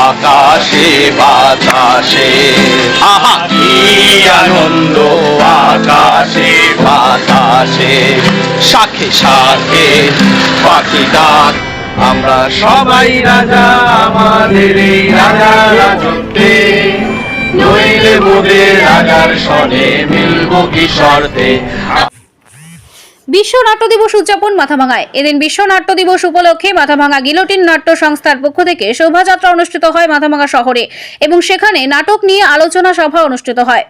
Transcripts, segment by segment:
আকাশে বাতাসে। আহা, কি আনন্দ, আকাশে, বাতাসে। শাখে শাখে, পাখি ডাক, আমরা সবাই রাজা, আমাদের এই রাজা রাজত্বে। নইলে মোদের রাজার সনে মিলবো কি শর্তে বিশ্ব নাট্য দিবস উদযাপন মাথাভাঙায়। এদিন বিশ্ব নাট্য দিবস উপলক্ষে মাথাভাঙা গিলোটিন নাট্য সংস্থার পক্ষ থেকে শোভাযাত্রা অনুষ্ঠিত হয় মাথাভাঙা শহরে এবং সেখানে নাটক নিয়ে আলোচনা সভা অনুষ্ঠিত হয়।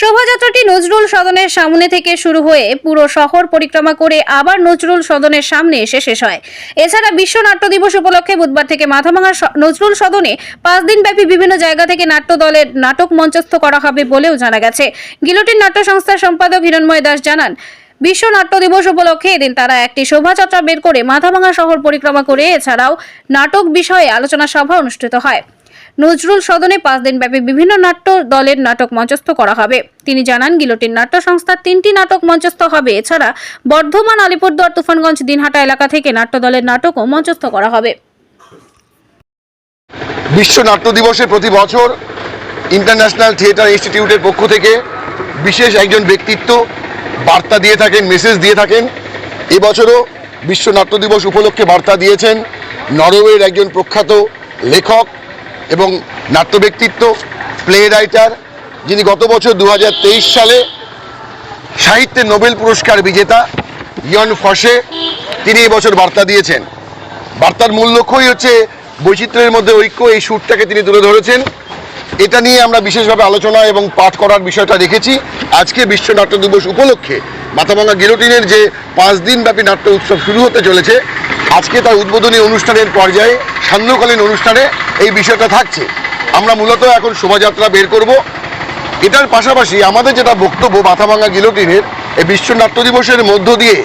শোভাযাত্রাটি নজরুল সদনের সামনে থেকে শুরু হয়ে পুরো শহর পরিক্রমা করে আবার নজরুল সদনের সামনে এসে শেষ হয়। এছাড়া বিশ্ব নাট্য দিবস উপলক্ষে বুধবার থেকে মাথাভাঙা নজরুল সদনে পাঁচ দিনব্যাপী বিভিন্ন জায়গা থেকে নাট্য দলের নাটক মঞ্চস্থ করা হবে বলেও জানা গেছে। গিলোটিন নাট্য সংস্থার সম্পাদক হিরণময় দাস জানান বিশ্ব নাট্য দিবস উপলক্ষে এদিন তারা একটি শোভাযাত্রা বের করে মাথাভাঙা শহর পরিক্রমা করে, এছাড়াও নাটক বিষয়ে আলোচনা সভা অনুষ্ঠিত হয়। নজরুল সদনে পাঁচ দিনব্যাপী বিভিন্ন নাট্য দলের নাটক মঞ্চস্থ করা হবে। তিনি জানান গিলোটিন নাট্য সংস্থার তিনটি নাটক মঞ্চস্থ হবে। এছাড়া বর্ধমান, আলিপুরদুয়ার, তুফানগঞ্জ, দিনহাটা এলাকা থেকে নাট্য দলের নাটকও মঞ্চস্থ করা হবে। বিশ্ব নাট্য দিবসে প্রতি বছর ইন্টারন্যাশনাল থিয়েটার ইনস্টিটিউটের পক্ষ থেকে বিশেষ একজন ব্যক্তিত্ব বার্তা দিয়ে থাকেন মেসেজ দিয়ে থাকেন। এবছরও বিশ্ব নাট্য দিবস উপলক্ষে বার্তা দিয়েছেন নরওয়ের একজন প্রখ্যাত লেখক এবং নাট্য ব্যক্তিত্ব প্লে রাইটার যিনি গত বছর দু হাজার তেইশ সালে সাহিত্যে নোবেল পুরস্কার বিজেতা ইয়ন ফসে, তিনি এবছর বার্তা দিয়েছেন। বার্তার মূল লক্ষ্যই হচ্ছে বৈচিত্র্যের মধ্যে ঐক্য, এই সুরটাকে তিনি তুলে ধরেছেন। এটা নিয়ে আমরা বিশেষভাবে আলোচনা এবং পাঠ করার বিষয়টা রেখেছি। আজকে বিশ্ব নাট্য দিবস উপলক্ষে মাথাভাঙা গিলোটিনের যে পাঁচ দিন ব্যাপী নাট্য উৎসব শুরু হতে চলেছে, আজকে তার উদ্বোধনী অনুষ্ঠানের পর্যায়ে, সান্ধ্যকালীন অনুষ্ঠানে এই বিষয়টা থাকছে। আমরা মূলত এখন শোভাযাত্রা বের করব। এটার পাশাপাশি আমাদের যেটা বক্তব্য মাথাভাঙা গিলোটিনের, এই বিশ্ব নাট্য দিবসের মধ্য দিয়ে,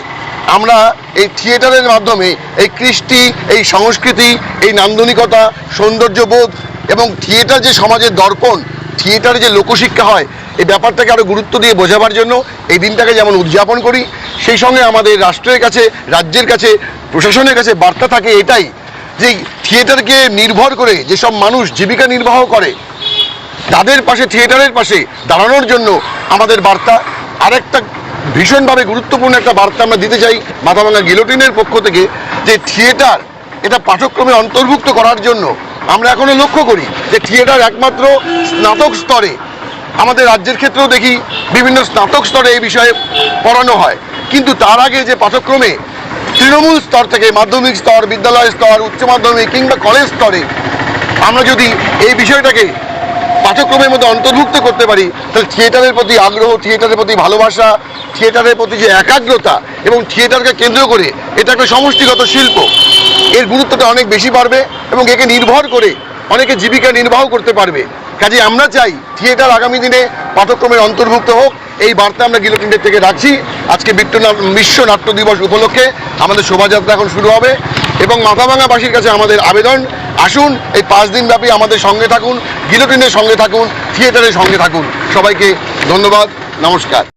আমরা এই থিয়েটারের মাধ্যমে এই কৃষ্টি, এই সংস্কৃতি, এই নান্দনিকতা, সৌন্দর্যবোধ এবং থিয়েটার যে সমাজের দর্পণ, থিয়েটারে যে লোকশিক্ষা হয়, এই ব্যাপারটাকে আরও গুরুত্ব দিয়ে বোঝাবার জন্য এই দিনটাকে যেমন উদযাপন করি, সেই সঙ্গে আমাদের রাষ্ট্রের কাছে, রাজ্যের কাছে, প্রশাসনের কাছে বার্তা থাকে এটাই যে থিয়েটারকে নির্ভর করে যেসব মানুষ জীবিকা নির্বাহ করে, তাদের পাশে, থিয়েটারের পাশে দাঁড়ানোর জন্য আমাদের বার্তা। আরেকটা ভীষণভাবে গুরুত্বপূর্ণ একটা বার্তা আমরা দিতে চাই মাথাভাঙা গিলোটিনের পক্ষ থেকে, যে থিয়েটার এটা পাঠ্যক্রমে অন্তর্ভুক্ত করার জন্য আমরা এখনও লক্ষ্য করি যে থিয়েটার একমাত্র স্নাতক স্তরে। আমাদের রাজ্যের ক্ষেত্রেও দেখি বিভিন্ন স্নাতক স্তরে এই বিষয়ে পড়ানো হয়। কিন্তু তার আগে যে পাঠ্যক্রমে তৃণমূল স্তর থেকে মাধ্যমিক স্তর, বিদ্যালয় স্তর, উচ্চ মাধ্যমিক কিংবা কলেজ স্তরে আমরা যদি এই বিষয়টাকে পাঠ্যক্রমের মধ্যে অন্তর্ভুক্ত করতে পারি, তাহলে থিয়েটারের প্রতি আগ্রহ, থিয়েটারের প্রতি ভালোবাসা, থিয়েটারের প্রতি যে একাগ্রতা এবং থিয়েটারকে কেন্দ্র করে এটা একটা সমষ্টিগত শিল্প। এর গুরুত্বটা অনেক বেশি বাড়বে এবং একে নির্ভর করে অনেকে জীবিকা নির্বাহ করতে পারবে। কাজে আমরা চাই থিয়েটার আগামী দিনে পাঠ্যক্রমের অন্তর্ভুক্ত হোক। এই বার্তা আমরা গিলোটিনের থেকে রাখছি। আজকে বিশ্ব নাট্য দিবস উপলক্ষে আমাদের শোভাযাত্রা এখন শুরু হবে এবং মাথাভাঙাবাসীর কাছে আমাদের আবেদন। আসুন, এই পাঁচ দিন ব্যাপী আমাদের সঙ্গে থাকুন, গিলোটিনের সঙ্গে থাকুন, থিয়েটারের সঙ্গে থাকুন। সবাইকে ধন্যবাদ, নমস্কার।